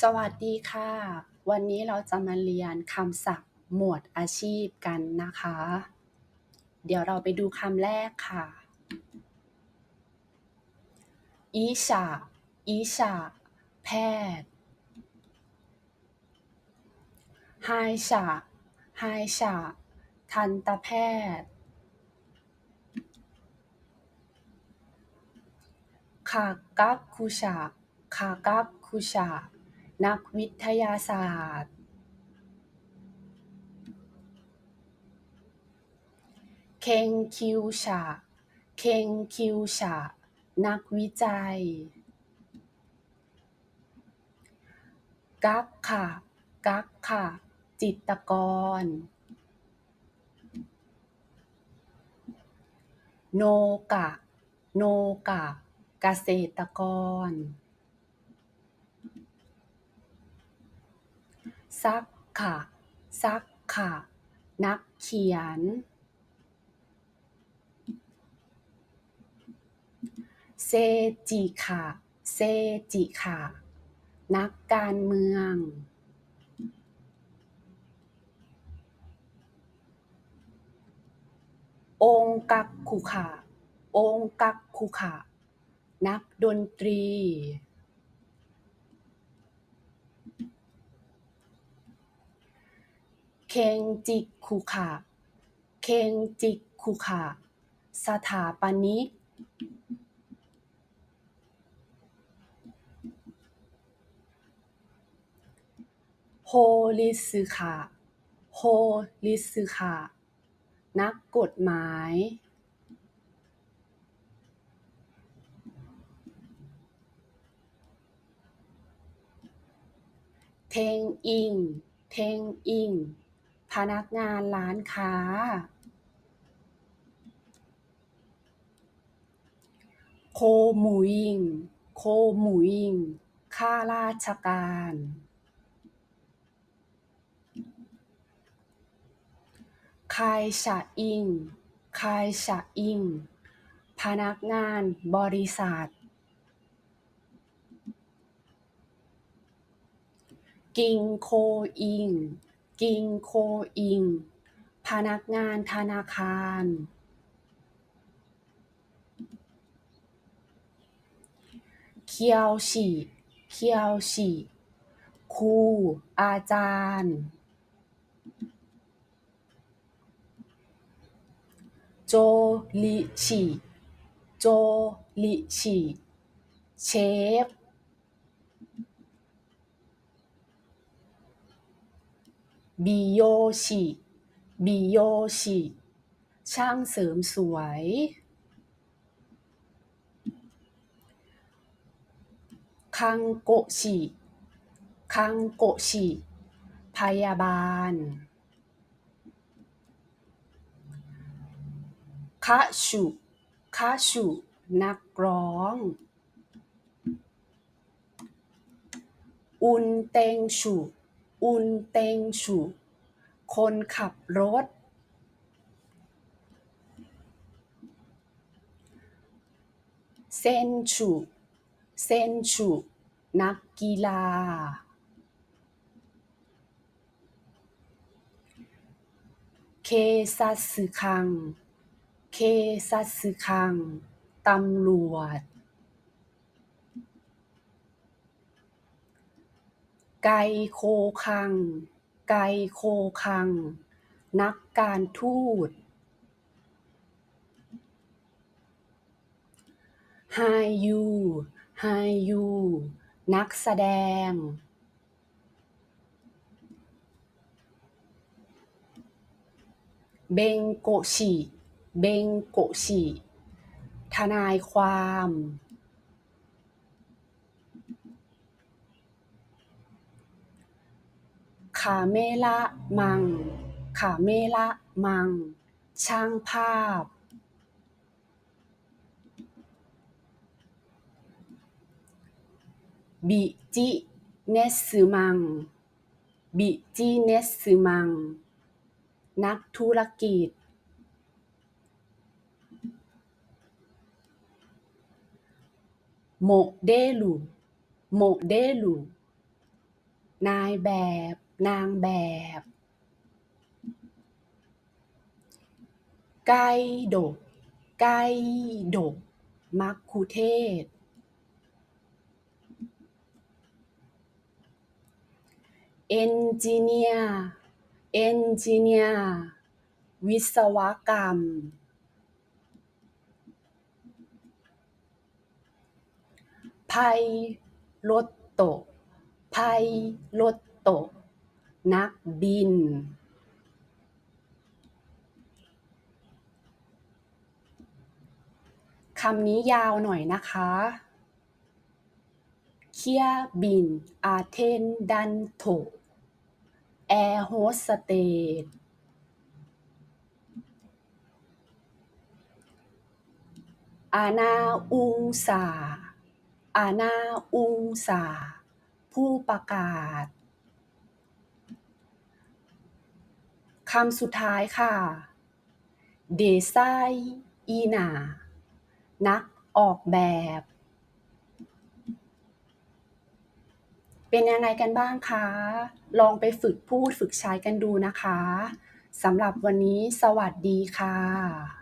สวัสดีค่ะ วันนี้เราจะมาเรียนคำศัพท์หมวดอาชีพกันนะคะ เดี๋ยวเราไปดูคำแรกค่ะอีชาอีชาแพทย์ไฮชาไฮชาทันตแพทย์คากักคุชาคากักคุชา นักวิทยาศาสตร์ เคงคิวชาเคงคิวชานักวิจัย กักค่ะกักค่ะจิตรกร โนกะ โนกะ เกษตรกร ซักค่ะ ซักค่ะ นักเขียน เซจิค่ะ เซจิค่ะ นักการเมืององกักคุค่ะองกักคุค่ะ นักดนตรี เคงจิคุค่ะเคงจิคุค่ะสถาปนิกโฮลิสึค่ะโฮลิสึค่ะนักกฎหมายเทงอิงเทงอิง พนักงานร้านค้า โคหมูยิง โคหมูยิง ข้าราชการ คายชะอิง คายชะอิง พนักงานบริษัท กิงโคอิง กิง โคอิง พนักงานธนาคารเคียวฉีเคียวฉีครูอาจารย์โจลิฉีโจลิฉีเชฟ บิโยชิบิโยชิช่างเสริมสวย คังโกชิคังโกชิพยาบาลคะชุคะชุนักร้อง อุนเตงชุ อุนเตงชุคนขับรถ เซนชุเซนชุนักกีฬา เคซัสึคัง เคซัสึคัง ตำรวจ ไกโคคัง ไกโคคัง นักการทูตไฮยูไฮยู นักแสดงเบงโกชิ เบงโกชิ ทนายความ ขาเมละมัง ขาเมละมัง ช่างภาพ บิจิเนสมัง บิจิเนสมัง นักธุรกิจ โมเดลุโมเดลุนายแบบ นางแบบ ไกโดะไกโดะมัคคุเทศ เอนจิเนียร์ เอนจิเนียร์ วิศวกรรมไพลอตโตไพลอตโต นักบินคำนี้ยาวหน่อยนะคะเคียร์บิน อาเทนดันโตแอร์โฮสเตสอาณาอุงสาอาณาอุงสา ผู้ประกาศ คำสุดท้ายค่ะ เดไซอีนา นักออกแบบ เป็นยังไงกันบ้างคะ ลองไปฝึกพูดฝึกใช้กันดูนะคะ สำหรับวันนี้สวัสดีค่ะ